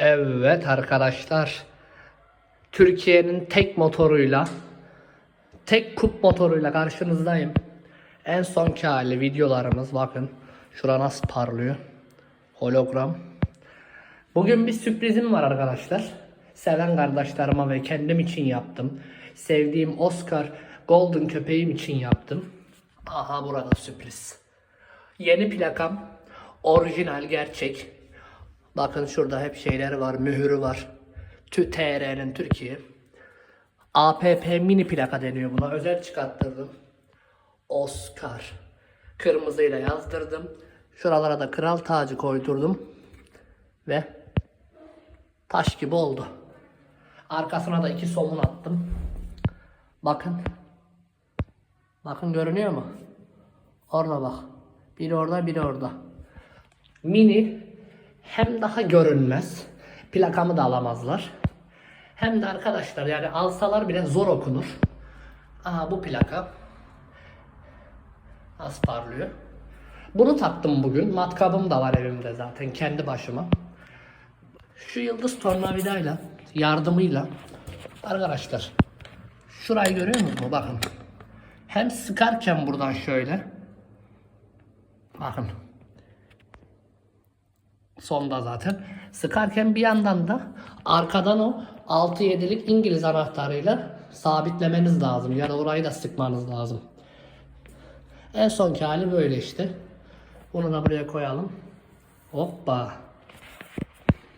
Evet arkadaşlar. Türkiye'nin tek motoruyla tek kup motoruyla karşınızdayım. En sonki hali videolarımız bakın. Şura nasıl parlıyor. Hologram. Bugün bir sürprizim var arkadaşlar. Seven kardeşlerime ve kendim için yaptım. Sevdiğim Oscar Golden köpeğim için yaptım. Aha burada sürpriz. Yeni plakam. Orijinal gerçek. Bakın şurada hep şeyleri var. Mühürü var. TR'nin Türkiye. APP mini plaka deniyor buna. Özel çıkarttırdım. Oscar. Kırmızıyla yazdırdım. Şuralara da kral tacı koydurdum. Ve taş gibi oldu. Arkasına da iki somun attım. Bakın. Bakın görünüyor mu? Orada bak. Biri orada, biri orada. Mini hem daha görünmez. Plakamı da alamazlar. Hem de arkadaşlar yani alsalar bile zor okunur. Aha bu plaka. Az parlıyor. Bunu taktım bugün. Matkabım da var evimde zaten kendi başıma. Şu yıldız tornavidayla yardımıyla arkadaşlar şurayı görüyor musunuz? Bakın. Hem sıkarken buradan şöyle bakın sonda zaten sıkarken bir yandan da arkadan o 6-7'lik İngiliz anahtarıyla sabitlemeniz lazım ya da orayı da sıkmanız lazım. En sonki hali böyle işte. Bunu da buraya koyalım. Hoppa.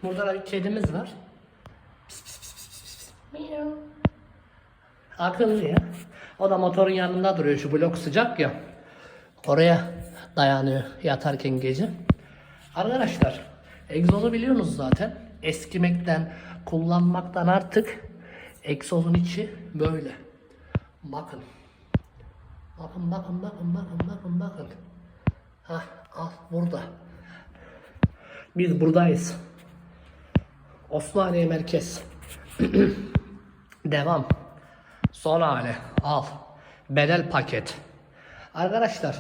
Burada da bir kedimiz var. Pis pis pis pis pis pis. Miyav. Akıllı ya. O da motorun yanında duruyor. Şu blok sıcak ya. Oraya dayanıyor yatarken gece. Arkadaşlar egzozu biliyorsunuz zaten. Eskimekten, kullanmaktan artık egzozun içi böyle. Bakın. Bakın bakın bakın bakın bakın bakın. Hah al burada. Biz buradayız. Osmaniye merkez. Devam. Son hali. Al. Bedel paket. Arkadaşlar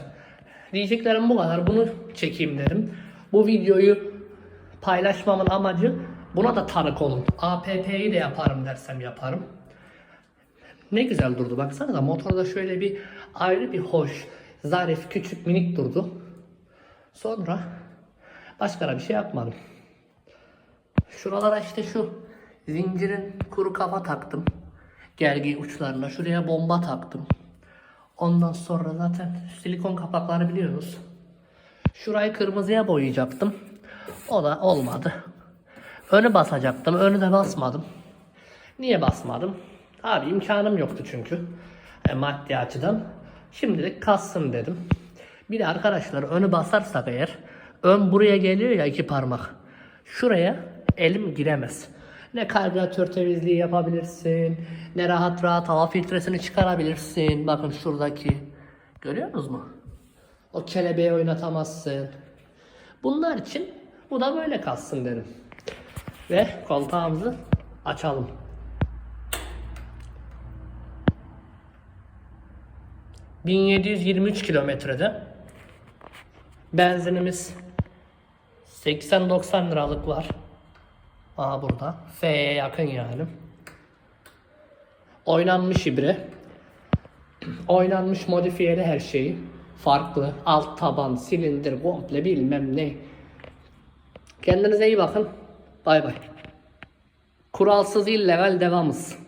diyeceklerim bu kadar. Bunu çekeyim dedim. Bu videoyu paylaşmamın amacı buna da tanık olun. APP'yi de yaparım dersem yaparım. Ne güzel durdu baksana da motorda şöyle bir ayrı bir hoş, zarif, küçük, minik durdu. Sonra başka bir şey yapmadım. Şuralara işte şu zincirin kuru kafa taktım. Gergi uçlarına şuraya bomba taktım. Ondan sonra zaten silikon kapakları biliyorsunuz. Şurayı kırmızıya boyayacaktım. O da olmadı. Önü basacaktım. Önü de basmadım. Niye basmadım? Abi imkanım yoktu çünkü. E, maddi açıdan. Şimdilik kassın dedim. Bir de arkadaşlar önü basarsak eğer ön buraya geliyor ya iki parmak. Şuraya elim giremez. Ne karbüratör temizliği yapabilirsin. Ne rahat rahat hava filtresini çıkarabilirsin. Bakın şuradaki. Görüyor musunuz mu? O kelebeği oynatamazsın. Bunlar için bu da böyle kalsın dedim. Ve kontağımızı açalım. ...1723 kilometrede... ...benzinimiz... ...80-90 liralık var. Aha burada. F'ye yakın yani. Oynanmış ibre. Oynanmış modifiyeli her şeyi. Farklı. Alt taban, silindir, komple bilmem ne. Kendinize iyi bakın. Bay bay. Kuralsız illegal devamız.